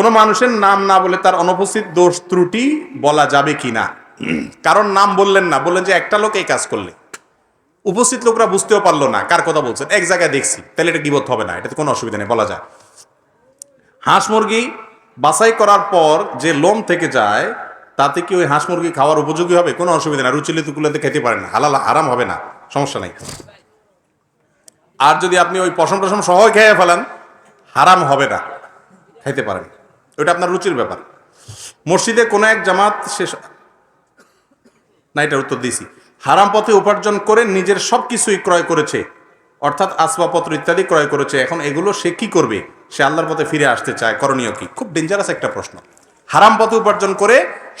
কোনো মানুষের নাম না বলে তার অনুপস্থিত দোষ ত্রুটি বলা যাবে কি না? কারণ নাম বললেন না, বললেন যে একটা লোক এই কাজ করলে। উপস্থিত লোকরা বুঝতেও পারল না, কার কথা বলছেন? এক জায়গায় দেখছি, তাহলে এটা গিবত হবে না, এটাতে কোনো অসুবিধা নেই, বলা যায়। হাঁস মুরগি বাছাই করার পর যে লোম থেকে যায়, তাতে কি ওই হাঁস মুরগি খাওয়ার উপযোগী হবে? কোনো অসুবিধা না রুচিলে তুকুলেতে খেতে পারেন হালাল আরাম হবে না, সমস্যা নাই। আর যদি আপনি ওই পশম টসম সহ খেয়ে ফেলেন, হারাম হবে না খাইতে পারেন। ওটা আপনার রুচির ব্যাপার। মসজিদে কোনো এক জামাত শেষ না, এটার উত্তর দিয়েছি। হারাম পথে উপার্জন করে নিজের সব কিছুই ক্রয় করেছে। অর্থাৎ আসবাবপত্র ইত্যাদি ক্রয় করেছে। এখন এগুলো সে কি করবে? সে আল্লাহর পথে ফিরে আসতে চায়। করণীয় কি? খুব ডেঞ্জারাস একটা প্রশ্ন। হারাম পথে উপার্জন করে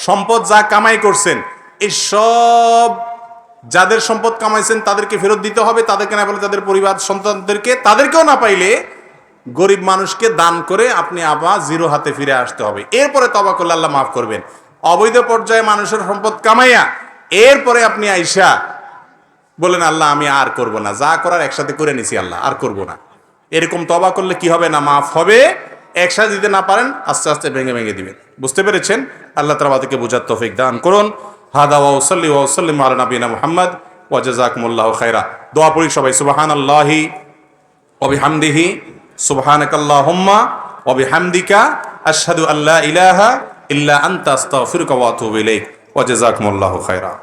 সম্পদ যা কামাই করছেন, এই সব যাদের সম্পদ কামাইছেন তাদেরকে ফেরত দিতে হবে। তাদেরকে না বলে তাদের পরিবার, সন্তানদেরকে তাদেরকেও না পাইলে গরিব মানুষকে দান করে আপনি আবার জিরো হাতে ফিরে আসতে হবে। এরপরে তবা করলে আল্লাহ মাফ করবেন। অবৈধ পর্যায়ে মানুষের সম্পদ কামাইয়া এরপরে আপনি আইসা বলেন, আল্লাহ, আমি আর করব না। যা করার একসাথে করে নিছি আল্লাহ, আর করব না। এরকম তবা করলে কি হবে না? মাফ হবে। একসাথে দিতে না পারেন, আস্তে আস্তে ভেঙে ভেঙে দিবেন। বুঝতে পেরেছেন? আল্লাহ তালাবাদকে বোঝার তফিক দান করুন। হাদা ওসলি ওসল্লিম আল নবীনা মোহাম্মদ মোল্লা খাইরা দোয়া পড়ি সবাই সুবাহান আল্লাহি অবিহামদিহি سبحانك اللهم وبحمدك أشهد أن لا إله إلا أنت أستغفرك وأتوب إليك وجزاكم الله خيرا